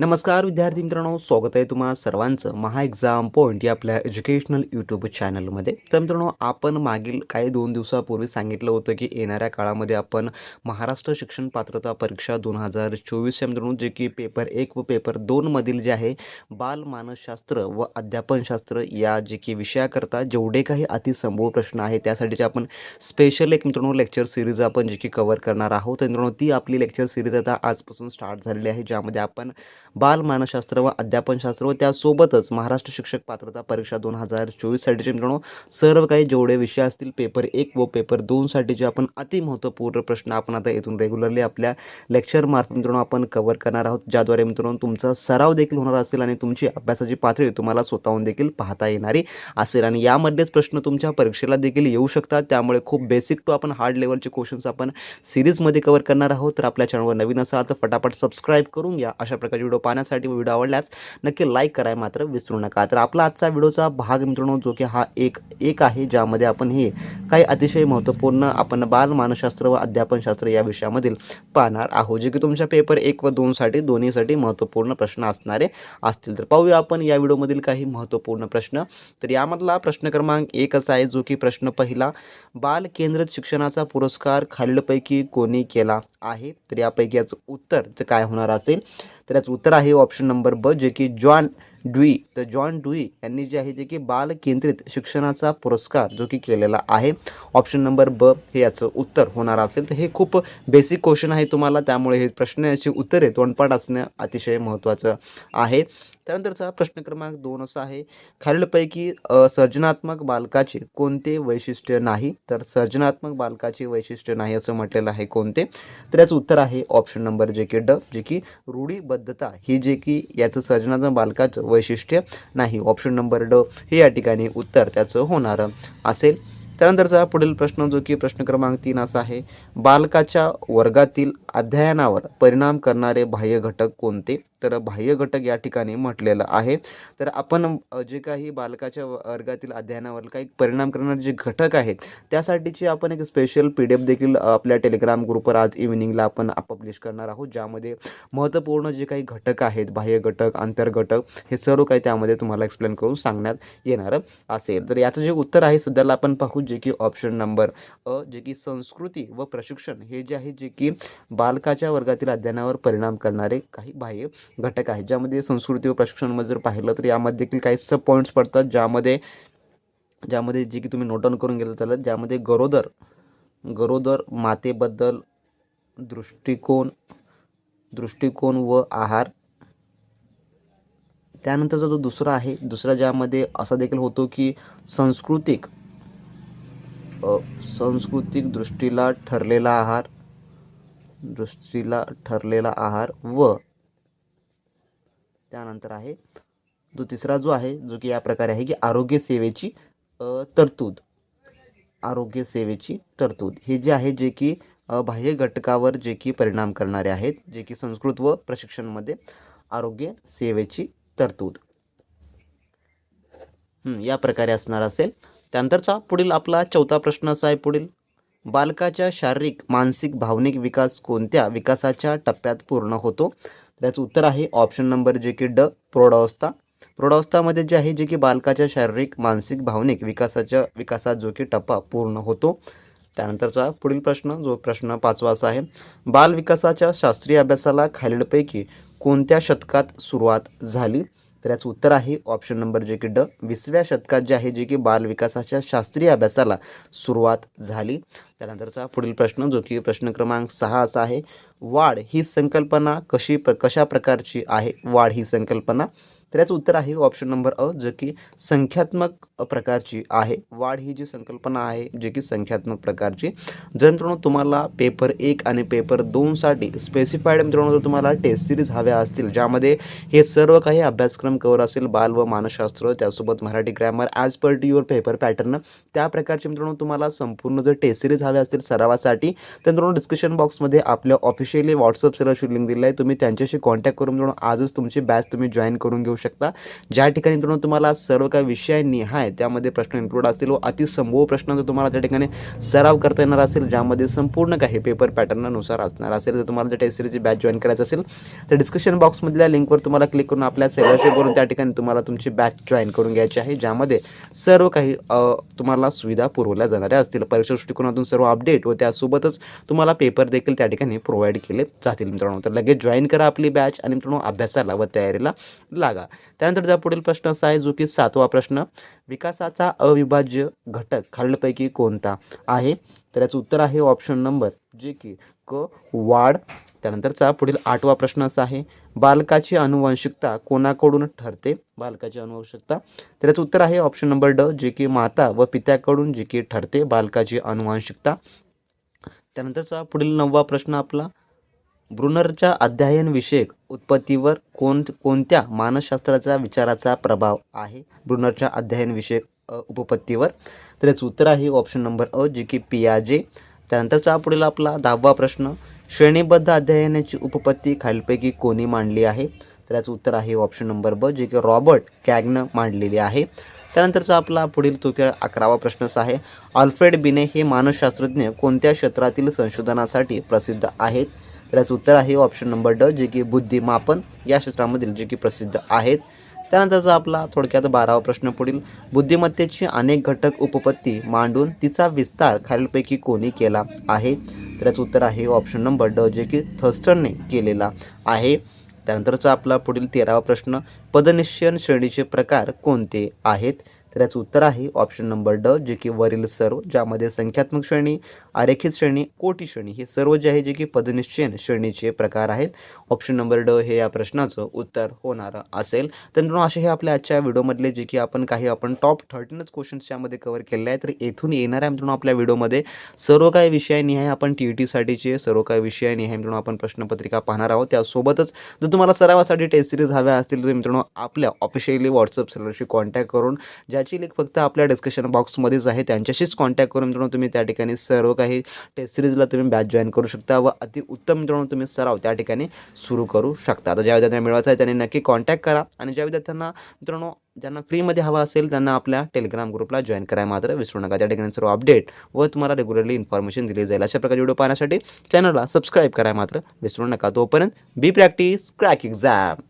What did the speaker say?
नमस्कार विद्यार्थी मित्रांनो. स्वागत आहे तुम्हा सर्वांचं महा एक्झाम पॉईंट या आपल्या एज्युकेशनल यूट्यूब चॅनलमध्ये तर मित्रांनो आपण मागील काही दोन दिवसापूर्वी सांगितलं होतं की येणाऱ्या काळामध्ये आपण महाराष्ट्र शिक्षण पात्रता परीक्षा दोन हजार चोवीस या मित्रांनो जे की पेपर एक व पेपर दोनमधील जे आहे बाल मानसशास्त्र व अध्यापनशास्त्र या जे की विषयाकरता जेवढे काही अतिसंभूळ प्रश्न आहे त्यासाठीचे आपण स्पेशल एक मित्रांनो लेक्चर सिरीज आपण जे की कवर करणार आहोत. मित्रांनो ती आपली लेक्चर सिरीज आता आजपासून स्टार्ट झालेली आहे ज्यामध्ये आपण बालमानसशास्त्र व अध्यापनशास्त्र व त्यासोबतच महाराष्ट्र शिक्षक पात्रता परीक्षा दोन हजार चोवीससाठीचे मित्रांनो सर्व काही जेवढे विषय असतील पेपर एक व पेपर दोनसाठीचे आपण अतिमहत्त्वपूर्ण प्रश्न आपण आता येथून रेग्युलरली आपल्या लेक्चरमार्फत मित्रांनो आपण कव्हर करणार आहोत. ज्याद्वारे मित्रांनो तुमचा सराव देखील होणार असेल आणि तुमची अभ्यासाची पातळी तुम्हाला स्वतःहून देखील पाहता येणारी असेल. आणि यामधलेच प्रश्न तुमच्या परीक्षेला देखील येऊ शकतात. त्यामुळे खूप बेसिक टू आपण हार्ड लेवलचे क्वेश्चन्स आपण सिरीजमध्ये कव्हर करणार आहोत. तर आपल्या चॅनलवर नवीन असाल तर फटाफट सबस्क्राईब करून घ्या. अशा प्रकारचे व्हिडिओ पाहण्यासाठी व्हिडिओ आवडल्यास नक्की लाईक कराय मात्र विसरू नका. तर आपला आजचा व्हिडिओचा भाग मित्रांनो जो की हा एक एक आहे ज्यामध्ये आपण हे काही अतिशय महत्त्वपूर्ण आपण बालमानसशास्त्र व अध्यापनशास्त्र या विषयामधील पाहणार आहोत. जे की तुमच्या पेपर एक व दोनसाठी दोन्हीसाठी महत्त्वपूर्ण प्रश्न असणारे असतील. तर पाहूया आपण या व्हिडिओमधील काही महत्त्वपूर्ण प्रश्न. तर यामधला प्रश्न क्रमांक एकच आहे जो की प्रश्न पहिला बाल केंद्रित शिक्षणाचा पुरस्कार खालीलपैकी कोणी केला आहे? तर यापैकी याचं उत्तर जर काय होणार असेल? तर याचं उत्तर आहे ऑप्शन नंबर ब जे की जॉन ड्वी तर जॉन डुई यांनी जे आहे जे की बाल केंद्रित शिक्षणाचा पुरस्कार जो की केलेला आहे ऑप्शन नंबर ब हे याचं उत्तर होणार असेल. तर हे खूप बेसिक क्वेश्चन आहे तुम्हाला त्यामुळे हे प्रश्न याची उत्तरे तोंडपाठ असणं अतिशय महत्त्वाचं आहे. त्यानंतरचा प्रश्न क्रमांक दोन असा आहे खालीलपैकी सर्जनात्मक बालकाचे कोणते वैशिष्ट्य नाही? तर सर्जनात्मक बालकाचे वैशिष्ट्य नाही असं म्हटलेलं आहे कोणते? तर याचं उत्तर आहे ऑप्शन नंबर जे की ड जे की रूढीबद्धता. ही जे की याचं सर्जनात्मक बालकाचं वैशिष्ट्य नाही. ऑप्शन नंबर ड हे या ठिकाणी उत्तर त्याचं होणारं असेल. त्यानंतरचा पुढील प्रश्न जो की प्रश्न क्रमांक तीन असा आहे बालकाच्या वर्गातील अध्ययनावर परिणाम करणारे बाह्य घटक कोणते? तर बाह्य घटक या ठिकाणी म्हटलेलं आहे. तर आपण जे काही बालकाच्या वर्गातील अध्ययनावर काही परिणाम करणारे जे घटक आहेत त्यासाठीची आपण एक स्पेशल पी डी एफ देखील आपल्या टेलिग्राम ग्रुपवर आज इव्हिनिंगला आपण पब्लिश करणार आहोत ज्यामध्ये महत्त्वपूर्ण जे काही घटक आहेत बाह्य घटक अंतर्घटक हे सर्व काही त्यामध्ये तुम्हाला एक्सप्लेन करून सांगण्यात येणार असेल. तर याचं जे उत्तर आहे सध्याला आपण पाहू जे की ऑप्शन नंबर अ जे की संस्कृती व प्रशिक्षण हे जे आहे जे की बालकाच्या वर्गातील अध्ययनावर परिणाम करणारे काही बाह्य घटक आहे. ज्यामध्ये संस्कृती व प्रशिक्षणमध्ये जर पाहिलं तर यामध्ये देखील काही सब पॉईंट्स पडतात. ज्यामध्ये ज्यामध्ये जे की तुम्ही नोट डाऊन करून गेलं चालत ज्यामध्ये गरोदर गरोदर मातेबद्दल दृष्टिकोन दृष्टिकोन व आहार. त्यानंतरचा जो दुसरा आहे दुसरा ज्यामध्ये असा देखील होतो की सांस्कृतिक सांस्कृतिक दृष्टीला ठरलेला आहार दृष्टीला ठरलेला आहार व त्यानंतर आहे जो तिसरा जो आहे जो की या प्रकारे आहे की आरोग्य सेवेची तरतूद. आरोग्य सेवेची तरतूद. हे जे आहे जे की बाह्य घटकावर जे की परिणाम करणारे आहेत जे की संस्कृत व प्रशिक्षणमध्ये आरोग्य सेवेची तरतूद. या प्रकारे असणार असेल. त्यानंतरचा पुढील आपला चौथा प्रश्न असा आहे पुढील. बालकाच्या शारीरिक मानसिक भावनिक विकास कोणत्या विकासाच्या टप्प्यात पूर्ण होतो? त्याचं उत्तर आहे ऑप्शन नंबर जे की ड प्रौढावस्था. प्रौढावस्थामध्ये जे आहे जे की बालकाच्या शारीरिक मानसिक भावनिक विकासाच्या विकासात जो की टप्पा पूर्ण होतो. त्यानंतरचा पुढील प्रश्न जो प्रश्न पाचवा असा आहे बाल विकासाच्या शास्त्रीय अभ्यासाला खालीलपैकी कोणत्या शतकात सुरुवात झाली? तर याचं उत्तर आहे ऑप्शन नंबर जे की ड. वीसव्या शतकात जे आहे जे की बालविकासाच्या शास्त्रीय अभ्यासाला सुरुवात झाली. त्यानंतरचा पुढील प्रश्न जो की प्रश्न क्रमांक सहा असा आहे वाढ ही संकल्पना कशी प्र कशा प्रकारची आहे? वाढ ही संकल्पना. तर याचं उत्तर आहे ऑप्शन नंबर अ जे की संख्यात्मक प्रकारची आहे. वाढ ही जी संकल्पना आहे जे की संख्यात्मक प्रकारची. जर मित्रांनो तुम्हाला पेपर एक आणि पेपर दोनसाठी स्पेसिफाईड मित्रांनो जर तुम्हाला टेस्ट सिरीज हव्या असतील ज्यामध्ये हे सर्व काही अभ्यासक्रम कवर असेल बाल व मानसशास्त्र त्यासोबत Marathi grammar as per to your paper pattern त्या प्रकारचे मित्रांनो तुम्हाला संपूर्ण जर टेस्ट सिरीज हव्या असतील सरावासाठी तर मित्रांनो डिस्क्रिप्शन बॉक्समध्ये आपल्या ऑफिशियली व्हॉट्सअप सेलरची लिंक दिली आहे. तुम्ही त्यांच्याशी कॉन्टॅक्ट करून मित्रांनो आजच तुमची बॅच तुम्ही जॉईन करून घेऊ शकता. ज्या ठिकाणी मित्रांनो तुम्हाला सर्व काही विषयांनिहाय त्यामध्ये प्रश्न इन्क्लूड असतील व अतिसंभव प्रश्नांचा तुम्हाला त्या ठिकाणी सराव करता येणार असेल ज्यामध्ये संपूर्ण काही पेपर पॅटर्ननुसार असणार असेल जर तुम्हाला जर टेस्ट सिरीजची बॅच जॉईन करायचं असेल तर डिस्क्रिप्शन बॉक्समधल्या लिंकवर तुम्हाला क्लिक करून आपल्या सेलरशिप करून त्या ठिकाणी तुम्हाला तुमची बॅच जॉईन करून घ्यायची आहे ज्यामध्ये सर्व काही तुम्हाला सुविधा पुरवल्या जाणाऱ्या असतील. परीक्षा दृष्टिकोनातून सर्व अपडेट व त्यासोबतच तुम्हाला पेपर देखील त्या ठिकाणी प्रोव्हाइड केले जातील मित्रांनो. तर लगेच जॉईन करा आपली बॅच आणि मित्रांनो अभ्यासाला व तयारीला लागा. त्यानंतरचा पुढील प्रश्न असा आहे जो की सातवा प्रश्न. विकासाचा अविभाज्य घटक खालीलपैकी कोणता आहे? तर याचं उत्तर आहे ऑप्शन नंबर जे की क वाढ. त्यानंतरचा पुढील आठवा प्रश्न असा आहे बालकाची अनुवंशिकता कोणाकडून ठरते? बालकाची अनुवंशिकता तर याचं उत्तर आहे ऑप्शन नंबर ड जे की माता व पित्याकडून जे की ठरते बालकाची अनुवंशिकता त्यानंतरचा पुढील नववा प्रश्न आपला ब्रुनरच्या अध्ययनविषयक उत्पत्तीवर कोण कोणत्या मानसशास्त्राचा विचाराचा प्रभाव आहे? ब्रुनरच्या अध्ययनविषयक उपपत्तीवर. तर याचं उत्तर आहे ऑप्शन नंबर अ जे की पियाजे. त्यानंतरचा पुढील आपला दहावा प्रश्न श्रेणीबद्ध अध्ययनाची उपपत्ती खालीलपैकी कोणी मांडली आहे? तर याचं उत्तर आहे ऑप्शन नंबर ब जे की रॉबर्ट कॅगनं मांडलेली आहे. त्यानंतरचा आपला पुढील तो की अकरावा प्रश्नच आहे अल्फ्रेड बिने हे मानसशास्त्रज्ञ कोणत्या क्षेत्रातील संशोधनासाठी प्रसिद्ध आहेत? तर याचं उत्तर आहे ऑप्शन नंबर ड जे की बुद्धिमापन. या क्षेत्रामधील जे की प्रसिद्ध आहेत. त्यानंतरचा आपला थोडक्यात बारावा प्रश्न पुढील. बुद्धिमत्तेची अनेक घटक उपपत्ती मांडून तिचा विस्तार खालीलपैकी कोणी केला आहे? तर याचं उत्तर आहे ऑप्शन नंबर ड जे की थर्स्टनने केलेला आहे. त्यानंतरचा आपला पुढील तेरावा प्रश्न पदनिश्चयन श्रेणीचे प्रकार कोणते आहेत? तर याचं उत्तर आहे ऑप्शन नंबर ड जे की वरील सर्व ज्यामध्ये संख्यात्मक श्रेणी आरेखित श्रेणी कोटी श्रेणी हे सर्व जे आहे जे की पदनिश्चयन श्रेणीचे प्रकार आहेत. ऑप्शन नंबर ड हे या प्रश्नाचं उत्तर होणार असेल. तर मित्रांनो असे हे आपल्या आजच्या व्हिडिओमधले जे की आपण काही आपण टॉप थर्टीनच क्वेश्चन्स यामध्ये कव्हर केले आहेत. तर येथून येणाऱ्या मित्रांनो आपल्या व्हिडिओमध्ये सर्व काही विषयानिहाय आपण टी ई टीसाठीचे सर्व काही विषयानिहाय मित्रांनो आपण प्रश्नपत्रिका पाहणार आहोत. त्यासोबतच जर तुम्हाला सरावासाठी टेस्ट सिरीज हव्या असतील तर मित्रांनो आपल्या ऑफिशियली व्हॉट्सअप सेलरशी कॉन्टॅक्ट करून ज्याची लिंक फक्त आपल्या डिस्क्रिप्शन बॉक्समध्येच आहे त्यांच्याशीच कॉन्टॅक्ट करून मित्रांनो तुम्ही त्या ठिकाणी सर्व काही टेस्ट सिरीजला तुम्ही बॅच जॉईन करू शकता व अति उत्तम मित्रांनो तुम्ही सराव त्या ठिकाणी सुरू करू शकता. तर ज्या विद्यार्थ्यांना मिळवायचं आहे त्यांनी नक्की कॉन्टॅक्ट करा आणि ज्या विद्यार्थ्यांना मित्रांनो ज्यांना फ्रीमध्ये हवा असेल त्यांना आपल्या टेलिग्राम ग्रुपला जॉईन करायला मात्र विसरू नका. त्या ठिकाणी सर्व अपडेट व तुम्हाला रेग्युलरली इन्फॉर्मेशन दिली जाईल. अशा प्रकारचे व्हिडिओ पाहण्यासाठी चॅनलला सबस्क्राईब करायला मात्र विसरू नका. तोपर्यंत बी प्रॅक्टिस क्रॅक एक्झाम